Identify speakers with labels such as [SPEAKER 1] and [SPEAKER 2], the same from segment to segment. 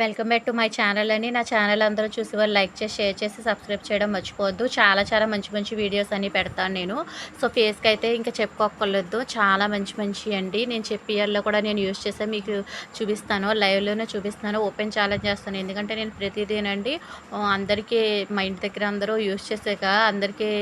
[SPEAKER 1] Welcome back to my channel అని నా channel అందరూ చూసి వాళ్ళు లైక్ చేసి షేర్ చేసి సబ్స్క్రైబ్ చేయడం మర్చిపోవద్దు. చాలా చాలా మంచి మంచి వీడియోస్ అన్ని పెడతాను నేను. సో ఫేస్కి అయితే ఇంకా చెప్పుకోకర్లేదు చాలా మంచి మంచి అండి. నేను చెప్పి ఇయర్లో కూడా నేను యూస్ చేసే మీకు చూపిస్తాను. లైవ్లోనే చూపిస్తాను. ఓపెన్ ఛాలెంజ్ చేస్తాను. ఎందుకంటే నేను ప్రతిదీనండి అందరికీ మా ఇంటి దగ్గర అందరూ యూస్ చేసాక అందరికీ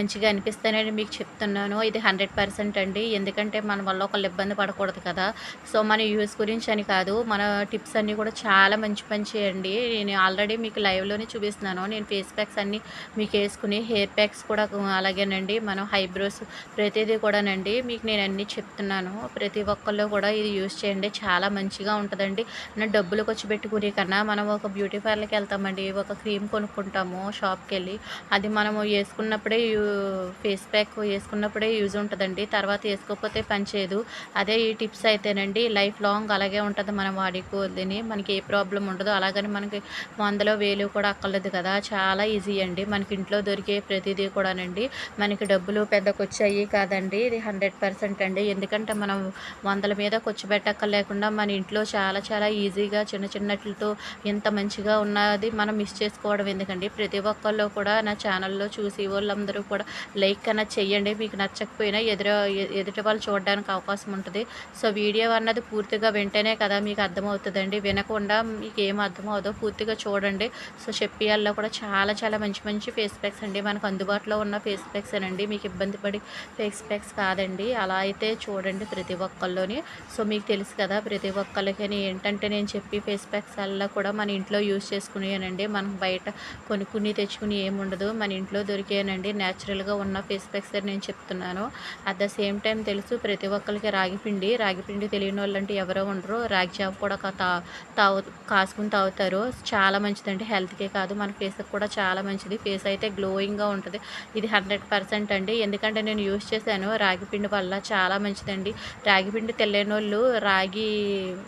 [SPEAKER 1] మంచిగా అనిపిస్తానని మీకు చెప్తున్నాను. ఇది హండ్రెడ్ పర్సెంట్ అండి. ఎందుకంటే మన వల్ల ఒకళ్ళు ఇబ్బంది పడకూడదు కదా. సో మన యూస్ గురించి అని కాదు. మన టిప్స్ అన్నీ కూడా చాలా మంచి మంచి చేయండి. నేను ఆల్రెడీ మీకు లైవ్లోనే చూపిస్తున్నాను. నేను ఫేస్ ప్యాక్స్ అన్నీ మీకు వేసుకుని హెయిర్ ప్యాక్స్ కూడా అలాగేనండి. మనం హైబ్రోస్ ప్రతిదీ కూడానండి. మీకు నేను అన్నీ చెప్తున్నాను. ప్రతి ఒక్కళ్ళు కూడా ఇది యూస్ చేయండి. చాలా మంచిగా ఉంటుందండి. నా డబ్బులు ఖర్చు పెట్టుకునే కన్నా మనం ఒక బ్యూటీ పార్లర్కి వెళ్తామండి. ఒక క్రీమ్ కొనుక్కుంటాము షాప్కి వెళ్ళి అది మనము వేసుకున్నప్పుడే యూ ఫేస్ ప్యాక్ వేసుకున్నప్పుడే యూజ్ ఉంటుందండి. తర్వాత వేసుకోకపోతే పనిచేయదు అదే ఈ టిప్స్ అయితేనండి లైఫ్ లాంగ్ అలాగే ఉంటుంది మనం వాడుకోదని మనకి ఏ ప్రాబ్లం ఉండదు. అలాగని మనకి వందలో వేలు కూడా అక్కర్లేదు కదా. చాలా ఈజీ అండి. మనకి ఇంట్లో దొరికే ప్రతిదీ కూడానండి. మనకి డబ్బులు పెద్ద వచ్చాయి కాదండి. ఇది హండ్రెడ్ పర్సెంట్ అండి. ఎందుకంటే మనం వందల మీద ఖర్చు పెట్టక్కర్లేకుండా మన ఇంట్లో చాలా చాలా ఈజీగా చిన్న చిన్నట్లతో ఎంత మంచిగా ఉన్నది మనం మిస్ చేసుకోవడం ఎందుకండి? ప్రతి ఒక్కళ్ళు కూడా నా ఛానల్లో చూసి వాళ్ళందరూ కూడా లైక్ కన్నా చెయ్యండి. మీకు నచ్చకపోయినా ఎదురు ఎదుటి వాళ్ళు చూడడానికి అవకాశం ఉంటుంది. సో వీడియో అన్నది పూర్తిగా వింటేనే కదా మీకు అర్థమవుతుందండి. వినకుండా మీకు ఏం అర్థమవుదో పూర్తిగా చూడండి. సో చెప్పియాల్లో కూడా చాలా చాలా మంచి మంచి ఫేస్ ప్యాక్స్ అండి. మనకు అందుబాటులో ఉన్న ఫేస్ ప్యాక్స్ అండి మీకు ఇబ్బంది పడి ఫేస్ ప్యాక్స్ కాదండి. అలా అయితే చూడండి ప్రతి ఒక్కళ్ళలోని సో మీకు తెలుసు కదా ప్రతి ఒక్కళ్ళకి ఏంటంటే నేను చెప్పి ఫేస్ ప్యాక్స్ అలా కూడా మన ఇంట్లో యూస్ చేసుకునేనండి. మనం బయట కొనుక్కుని తెచ్చుకుని ఏముండదు. మన ఇంట్లో దొరికేనండి. న్యాచురల్గా ఉన్న ఫేస్ ప్యాక్స్ నేను చెప్తున్నాను. అట్ ద సేమ్ టైం తెలుసు ప్రతి ఒక్కరికి రాగి పిండి. రాగి పిండి తెలియని వాళ్ళంటే ఎవరో ఉండరు. రాగి జావ కూడా తా తాగు కాసుకుని తాగుతారు చాలా మంచిదండి. హెల్త్కే కాదు మన ఫేస్కి కూడా చాలా మంచిది. ఫేస్ అయితే గ్లోయింగ్గా ఉంటుంది. ఇది హండ్రెడ్ పర్సెంట్ అండి. ఎందుకంటే నేను యూస్ చేశాను రాగి పిండి వల్ల చాలా మంచిదండి. రాగి పిండి తెలియని వాళ్ళు రాగి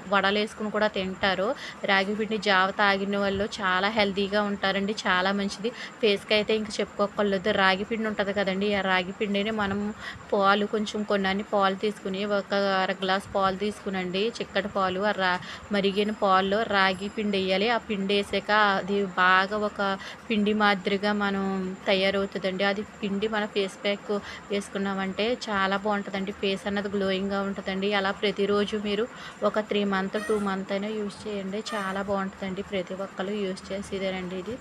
[SPEAKER 1] వడలు వేసుకుని కూడా తింటారు. రాగి పిండి జావ తాగిన వాళ్ళు చాలా హెల్తీగా ఉంటారండి. చాలా మంచిది. ఫేస్కి అయితే ఇంకా చెప్పుకోకర్లేదు రాగి పిండి ఉంటుంది కదండి. ఆ రాగి పిండిని మనం పాలు కొంచెం కొన్ని పాలు తీసుకుని ఒక అర గ్లాస్ పాలు తీసుకునండి. చిక్కటి పాలు ఆ రా మరిగిన పాల్లో రాగి పిండి వేయాలి. ఆ పిండి వేసాక అది బాగా ఒక పిండి మాదిరిగా మనం తయారవుతుందండి. అది పిండి మన ఫేస్ ప్యాక్ వేసుకున్నామంటే చాలా బాగుంటుందండి. ఫేస్ అన్నది గ్లోయింగ్గా ఉంటుందండి. అలా ప్రతిరోజు మీరు ఒక త్రీ మంత్ టూ మంత్ అయినా యూజ్ చేయండి. చాలా బాగుంటుందండి. ప్రతి ఒక్కరు యూజ్ చేసేదేనండి ఇది.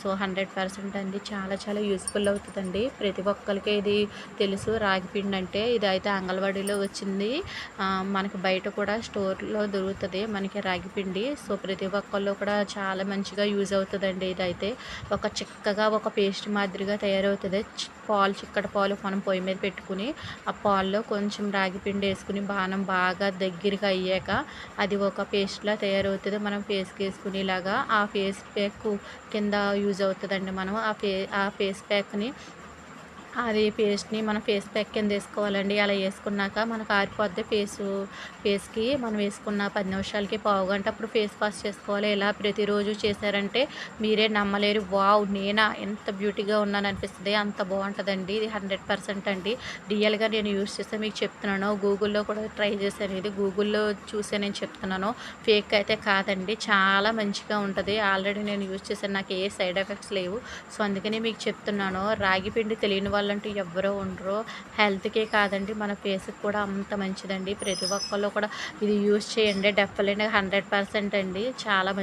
[SPEAKER 1] సో హండ్రెడ్ పర్సెంట్ అండి. చాలా చాలా యూస్ఫుల్ అవుతుందండి. ప్రతి ఒక్కరికి ఇది తెలుసు. రాగి పిండి అంటే ఇది అయితే అంగన్వాడీలో వచ్చింది. మనకి బయట కూడా స్టోర్లో దొరుకుతుంది. మనకి రాగి పిండి. సో ప్రతి ఒక్కళ్ళు కూడా చాలా మంచిగా యూజ్ అవుతుందండి ఇదైతే. ఒక చిక్కగా ఒక పేస్ట్ మాదిరిగా తయారవుతుంది. పాలు చిక్కటి పాలు మనం పొయ్యి మీద పెట్టుకుని ఆ పాల్లో కొంచెం రాగి పిండి వేసుకుని బాణం బాగా దగ్గరగా అయ్యాక అది ఒక పేస్ట్లా తయారవుతుంది. మనం ఫేస్కి వేసుకునేలాగా ఆ ఫేస్ ప్యాక్ కింద యూజ్ అవుతుందండి మనం. ఆ ఫే ఆ ఫేస్ ప్యాక్ని అది పేస్ట్ని మన ఫేస్ ప్యాక్ కింద వేసుకోవాలండి. అలా వేసుకున్నాక మనకు ఆరిపోద్ది ఫేసు ఫేస్కి మనం వేసుకున్న పది నిమిషాలకి పావు గంట అప్పుడు ఫేస్ వాష్ చేసుకోవాలి. ఇలా ప్రతిరోజు చేశారంటే మీరే నమ్మలేరు. వావ్ నేనా? ఎంత బ్యూటీగా ఉన్నాను అనిపిస్తుంది. అంత బాగుంటుందండి. ఇది హండ్రెడ్ పర్సెంట్ అండి. రియల్గా నేను యూస్ చేస్తే మీకు చెప్తున్నాను. గూగుల్లో కూడా ట్రై చేశాను. ఇది గూగుల్లో చూసే నేను చెప్తున్నాను. ఫేక్ అయితే కాదండి. చాలా మంచిగా ఉంటుంది. ఆల్రెడీ నేను యూస్ చేశాను. నాకు ఏ సైడ్ ఎఫెక్ట్స్ లేవు. సో అందుకని మీకు చెప్తున్నాను. రాగి పిండి తెలియని వాళ్ళంటూ ఎవ్వరూ ఉండరు. హెల్త్కే కాదండి మన ఫేస్కి కూడా అంత మంచిదండి. ప్రతి ఒక్కళ్ళు కూడా ఇది యూస్ చేయండి. డెఫినెట్గా హండ్రెడ్ పర్సెంట్ అండి. చాలా మంచి